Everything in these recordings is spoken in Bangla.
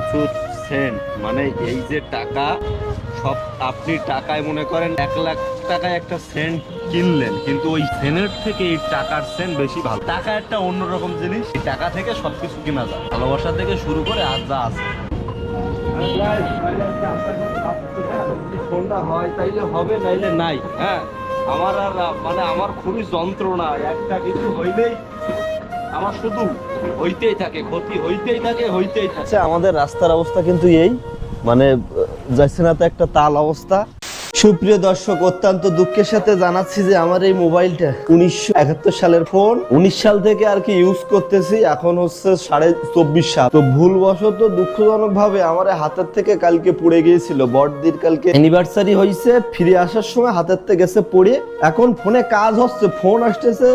প্রচুর সেন্ট। মানে এই যে টাকা, সব আপনি টাকায় মনে করেন এক লাখ টাকায় একটা সেন্ট কিনলেন, কিন্তু ওই সেন্টের থেকে এই টাকার সেন্ট বেশি ভালো। টাকা একটা অন্যরকম জিনিস। এই টাকা থেকে সবকিছু কেনা যায়। ভালোবাসা থেকে শুরু করে আজ যা আছে। হয়, তাইলে হবে, নাইলে নাই। হ্যাঁ আমার আর মানে আমার খুবই যন্ত্রণা। একটা কিছু হইলেই আমার শুধু হইতেই থাকে, ক্ষতি হইতেই থাকে হইতেই থাকে। আচ্ছা আমাদের রাস্তার অবস্থা কিন্তু এই মানে যাচ্ছে না তো একটা তাল অবস্থা। সুপ্রিয় দর্শক, অত্যন্ত দুঃখের সাথে জানাচ্ছি যে আমার এই মোবাইলটা উনিশশো একাত্তর সালের ফোন। উনিশ সাল থেকে আর কি ইউজ করতেছি, এখন হচ্ছে সাড়ে চব্বিশ সাল। তো ভুলবশত দুঃখজনক ভাবে আমার হাতের থেকে কালকে পড়ে গিয়েছিল বড়দির কালকে অ্যানিভার্সারি হয়েছে ফিরে আসার সময় হাতের থেকে গেছে পড়ে। এখন ফোনে কাজ হচ্ছে, ফোন আসতেছে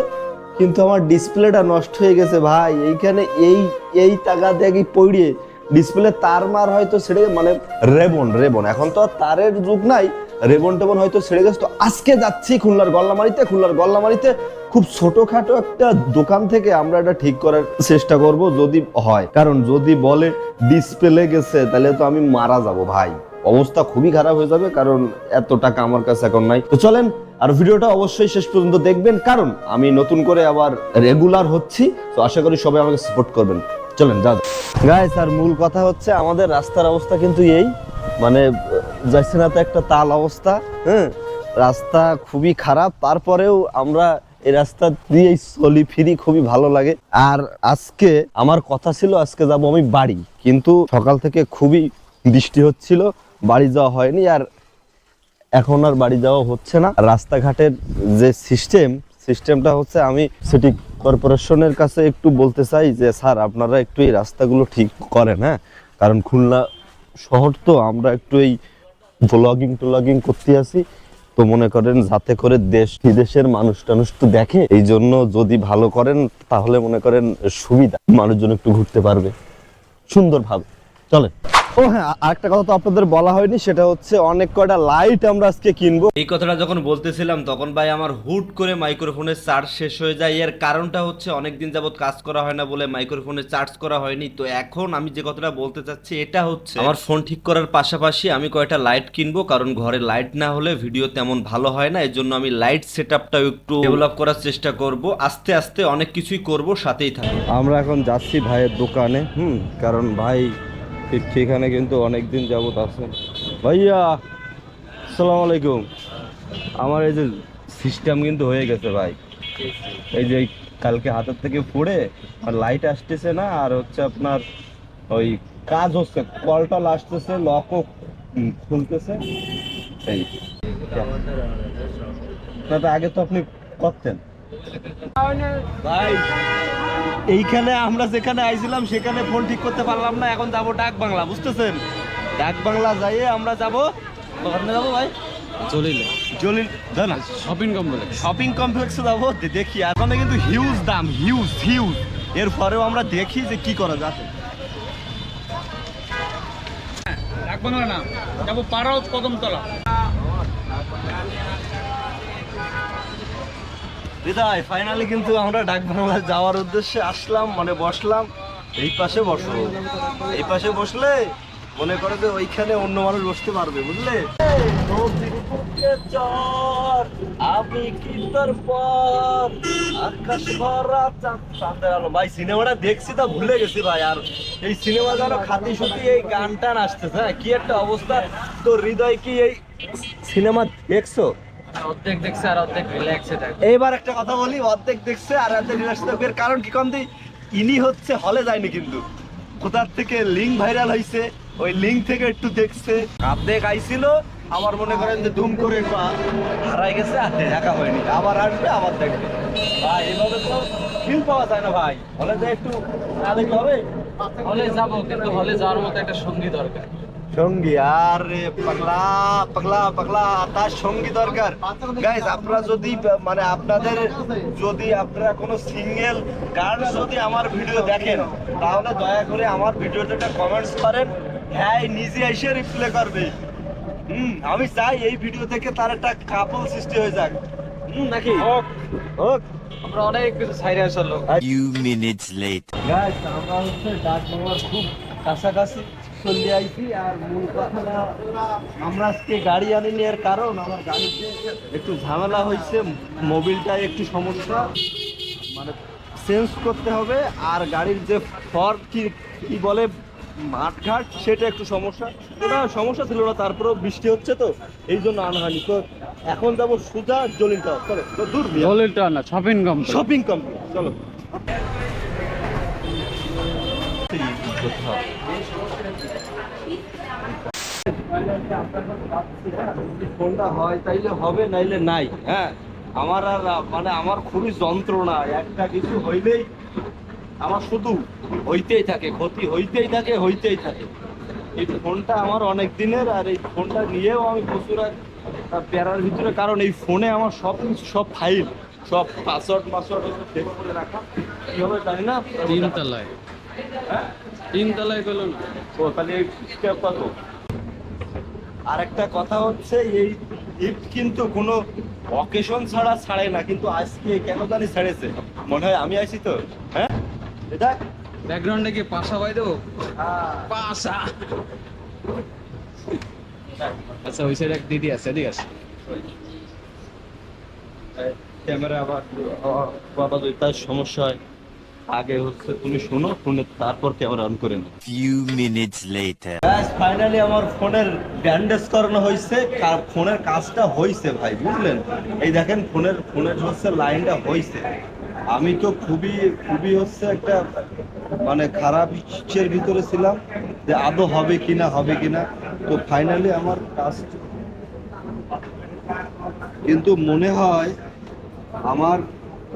কিন্তু আমার ডিসপ্লেটা নষ্ট হয়ে গেছে ভাই। এইখানে এই এই টাকা দেখি পড়িয়ে ডিসপ্লে তার মার হয়তো ছেড়ে মানে রেবন রেবন। এখন তো আর তারের যুগ নাই, রেবন টেবন হয়তো ছেড়ে গেছে। তো আজকে যাচ্ছি খুলনার গল্লামারিতে। খুলনার গল্লামারিতে খুব ছোটখাটো একটা দোকান থেকে আমরা এটা ঠিক করার চেষ্টা করব, যদি হয়। কারণ যদি বলে ডিসপ্লে গেছে, তাহলে তো আমি মারা যাব ভাই। অবস্থা খুবই খারাপ হয়ে যাবে, কারণ এত টাকা আমার কাছে এখন নাই। তো চলেন, আর ভিডিওটা অবশ্যই শেষ পর্যন্ত দেখবেন, কারণ আমি নতুন করে আবার রেগুলার হচ্ছি, তো আশা করি সবাই আমাকে সাপোর্ট করবেন। চলেন যা গাইস আর মূল কথা হচ্ছে, আমাদের রাস্তার অবস্থা কিন্তু এই মানে যাচ্ছে না তো একটা তাল অবস্থা হ্যাঁ? রাস্তা খুবই খারাপ, তারপরেও আমরা এই রাস্তা দিয়ে চলি, ফিরি, খুবই ভালো লাগে। আর আজকে আমার কথা ছিল, আজকে যাব আমি বাড়ি, কিন্তু সকাল থেকে খুবই বৃষ্টি হচ্ছিল বাড়ি যাওয়া হয়নি আর এখন আর বাড়ি যাওয়া হচ্ছে না। রাস্তাঘাটের যে সিস্টেম সিস্টেমটা হচ্ছে আমি সিটি কর্পোরেশনের কাছে একটু বলতে চাই যে, স্যার, আপনারা একটু এই রাস্তাগুলো ঠিক করেন হ্যাঁ? কারণ খুলনা শহর তো আমরা একটু এই ব্লগিং টলগিং করতে আসি তো মনে করেন যাতে করে দেশ বিদেশের মানুষ টানুষ তো দেখে, এই জন্য যদি ভালো করেন, তাহলে মনে করেন সুবিধা। মানুষজন একটু ঘুরতে পারবে। সুন্দরভাবে। চলেন। ও হ্যাঁ আরেকটা কথা তো আপনাদের বলা হয়নি সেটা হচ্ছে অনেক কয়টা লাইট আমরা আজকে কিনবো। এই কথাটা যখন বলতেছিলাম তখন ভাই আমার হুট করে মাইক্রোফোনের চার্জ শেষ হয়ে যায়। এর কারণটা হচ্ছে অনেকদিন যাবত কাজ করা হয় না বলে মাইক্রোফোনে চার্জ করা হয়নি। তো এখন আমি যে কথাটা বলতে চাচ্ছি এটা হচ্ছে আমার ফোন ঠিক করার পাশাপাশি আমি কয়টা লাইট কিনবো কারণ ঘরে লাইট না হলে ভিডিও তেমন ভালো হয় না। এর জন্য আমি লাইট সেট আপটাও একটু ডেভেলপ করার চেষ্টা করব। আস্তে আস্তে অনেক কিছুই করব সাথেই থাকব। আমরা এখন যাচ্ছি ভাইয়ের দোকানে হুম কারণ ভাই ঠিক সেখানে কিন্তু অনেক দিন যাবত আছে। ভাইয়া আসসালামু আলাইকুম আমার এই যে সিস্টেম কিন্তু হয়ে গেছে ভাই। এই যে কালকে হাতের থেকে পড়ে আর লাইট আসতেছে না, আর হচ্ছে আপনার ওই কাজ হচ্ছে কলটল আসতেছে লকও খুলতেছে। এই, না, তো আগে তো আপনি করতেন। ভাই এইখানে আমরা যেখানে আইছিলাম সেখানে ফোন ঠিক করতে পারলাম না এখন যাব ডাক বাংলা বুঝতেছেন? ডাক বাংলা যাইয়ে আমরা যাব ওখানে যাব ভাই? চলিলে জলিল না। শপিং কমপ্লেক্স শপিং কমপ্লেক্সে যাব দেখি এখানে কিন্তু হিউজ দাম হিউজ হিউজ এর পরেও আমরা দেখি যে কি করা যায়। রাখব না না যাব পাড়াও কদমতলা হৃদয় ফাইনালি কিন্তু আমরা ডাক বাংলা যাওয়ার উদ্দেশ্যে আসলাম মানে বসলাম, এই পাশে বসো। এই পাশে বসলে মনে করে যে ওইখানে অন্য মানুষ বসতে পারবে, বুঝলে? আমি কি তোর আকাশ ভরা ভাই, সিনেমাটা দেখছি তা ভুলে গেছি ভাই, আর এই সিনেমা যেন খাতি সুতি এই গান টান আসতেছে হ্যাঁ? কি একটা অবস্থা, তোর হৃদয় কি এই সিনেমা দেখছ? অর্ধেক দেখছে আর অর্ধেক রিল্যাক্সে থাকে। এইবার একটা কথা বলি অর্ধেক দেখছে আর অর্ধেক থাকবে কারণ কি কম দিই? ইনি হচ্ছে হলে যায়নি কিন্তু। কোথার থেকে লিঙ্ক ভাইরাল হয়েছে ওই লিঙ্ক থেকে একটু দেখছে। অর্ধেক আইছিল আবার মনে করেন যে দুম করে আ- হারাই গেছে আর দেখা হয়নি। আবার আসবে আবার দেখবে। ভাই এভাবে তো ফিল পাওয়া যায় না ভাই। হলে যে একটু না দেখলে হবে? হলে যাব কিন্তু হলে যাওয়ার মতো একটা সঙ্গী দরকার। সঙ্গী আর পাগলা পাগলা পাগলা তার সঙ্গী দরকার। গাইজ আপনারা যদি মানে আপনাদের যদি আপনারা কোনো সিঙ্গেল গান যদি আমার ভিডিও দেখেন তাহলে দয়া করে আমার ভিডিওতে একটা কমেন্টস করেন। হ্যাঁ নিজে এসে রিপ্লে করবে। হুম আমি চাই এই ভিডিও থেকে তার একটা কাপল সৃষ্টি হয়ে যাক। হুম নাকি? হোক। হোক। আমরা অনেক কিছু সাইডে আসার লোক। Minutes later. গাইজ আমরা হচ্ছে ডাক বাংলার খুব কাছাকাছি। চলে আইছি আর মূল কথাটা আমরা আজকে গাড়ি আনিনি এর কারণ আমার গাড়িতে একটু ঝামেলা হয়েছে মোবিলটা একটু সমস্যা। মানে চেঞ্জ করতে হবে আর গাড়ির যে ফর কি কি বলে মাঠঘাট সেটা একটু সমস্যা। ওটা সমস্যা ছিল না তারপরেও বৃষ্টি হচ্ছে তো এই জন্য আনা হয়নি। তো এখন যাব সুজা জলিনটা চলো তো দূর দলিলটা না শপিং কম শপিং কমপ্লেক্স চলো। ফোনটা হয় তাইলে হবে নাইলে নাই হ্যাঁ? আমার আর মানে আমার খুবই যন্ত্রণা একটা কিছু হইলেই আমার শুধু হইতেই থাকে ক্ষতি হইতেই থাকে হইতেই থাকে। এই ফোনটা আমার অনেক দিনের আর এই ফোনটা নিয়েও আমি প্রচুর আর প্যারার ভিতরে কারণ এই ফোনে আমার সব কিছু সব ফাইল সব পাসওয়ার্ড মাসওয়ার্ড সেভ করে রাখা। কি হবে জানি না তিনতলায়। হ্যাঁ? তিনতলায় গেল না। ও তাহলে এই কত? আর একটা কথা হচ্ছে এই গিফট কিন্তু কোনো অকেশন ছাড়া ছাড়ে না কিন্তু আজকে কেন জানি ছাড়েছে? মনে হয় আমি আইছি তো হ্যাঁ? এটা ব্যাকগ্রাউন্ডে কি পাশা বাই দেবো? পাশা। আচ্ছা ওই সাইডে এক দিদি আছে এদিকে আছে ক্যামেরা আবার বাবা যদি তার সমস্যা হয়। আগে হচ্ছে তুমি শোনো শুনে তারপর ক্যামেরা অন করে নাও Few minutes later. ফাইনালি আমার ফোনের ব্যান্ডেজ করানো হয়েছে ফোনের কাজটা হয়েছে ভাই বুঝলেন? এই দেখেন ফোনের ফোনের হচ্ছে লাইনটা হয়েছে। আমি তো খুবই খুবই হচ্ছে একটা মানে খারাপ ইচ্ছের ভিতরে ছিলাম যে আদৌ হবে কিনা হবে কিনা। তো ফাইনালি আমার কাজ কিন্তু মনে হয় আমার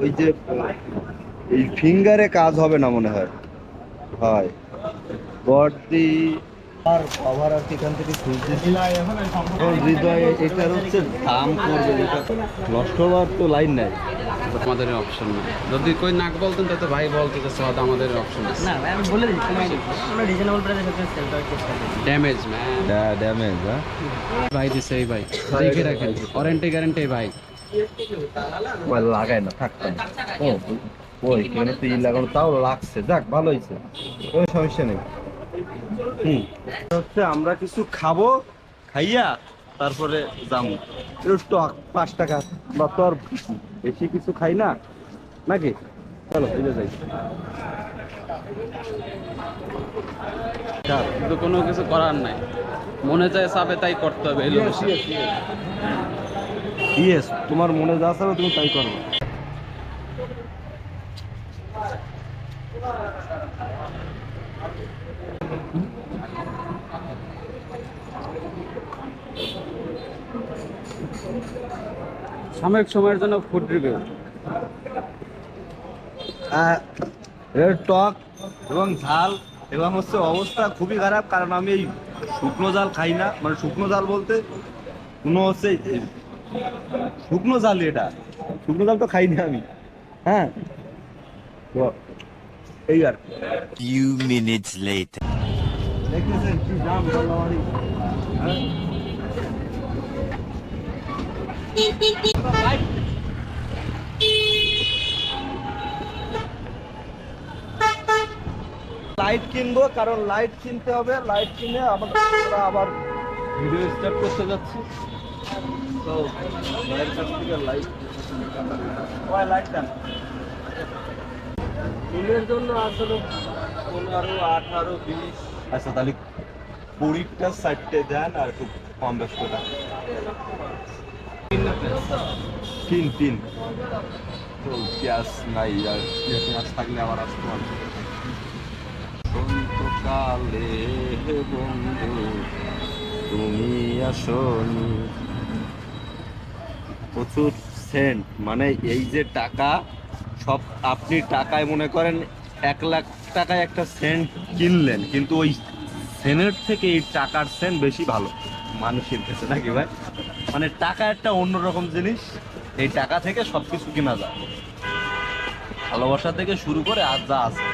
ওই যে এই ফিঙ্গারে কাজ হবে না মনে হয়। হয়। বডি আর কভার আর এখান থেকে হৃদয় এটার হচ্ছে দাম করবে এটা নষ্ট হওয়ার তো লাইন নাই। আমাদের অপশন না। যদি কই নাক বলতেন তাহলে ভাই বলতে তো সব আমাদের অপশন আছে। না আমি বলে দিচ্ছি আমরা রিজনেবল প্রাইসে সেল করার চেষ্টা করি। ড্যামেজ ম্যান ড্যামেজ হ্যাঁ? ভাই দিছে এই ভাই। দেখে রাখেন। ওয়ারেন্টি গ্যারান্টি ভাই। লাগায় না থাকতাম ও। ওই কেন তুই লাগানো তাও লাগছে। যাক ভালো হয়েছে। কোনো সমস্যা নেই। হুম। হচ্ছে আমরা কিছু খাব খাইয়া তারপরে যাব একটু পাঁচ টাকা বা তোর বেশি কিছু খাই না? নাকি? চলো চলে যাই। কিন্তু কোনো কিছু করার নাই। মনে চায় চাপে তাই করতে হবে ইয়েস তোমার মনে যা চাবে তুমি তাই করো। সাময়িক সময়ের জন্য ফুড রিভিউ এর টক এবং ঝাল এবং হচ্ছে অবস্থা খুবই খারাপ, কারণ আমি এই শুকনো জাল খাই না। মানে শুকনো জাল বলতে কোনো হচ্ছে শুকনো জাল এটা। শুকনো জাল তো খাই না আমি। হ্যাঁ? এই আর। Few minutes later. দেখতেছেন কি দাম হ্যাঁ? লাইট কিনবো কারণ লাইট কিনতে হবে। লাইট কিনে আমাদের আবার ভিডিও স্টার্ট করতে যাচ্ছি। তো লাইট লাইট দেন? চুলের জন্য আসলে পনেরো, আঠারো, বিশ। আচ্ছা তাহলে কুড়িটা সাইডটে দেন আর একটু কম বেশ করে তিন তিন। তো গ্যাস নাই আর গ্যাস থাকলে আবার আসতে পারবে সন্তকালে বন্ধু, তুমি আসনি। প্রচুর সেন্ট মানে এই যে টাকা সব আপনি টাকায় মনে করেন এক লাখ টাকায় একটা সেন্ট কিনলেন, কিন্তু ওই সেন্টের থেকে এই টাকার সেন্ট বেশি ভালো মানুষের কাছে, নাকি ভাই? মানে টাকা একটা অন্যরকম জিনিস, এই টাকা থেকে সব কিছু কেনা যায়। ভালোবাসা থেকে শুরু করে আর যা আছে।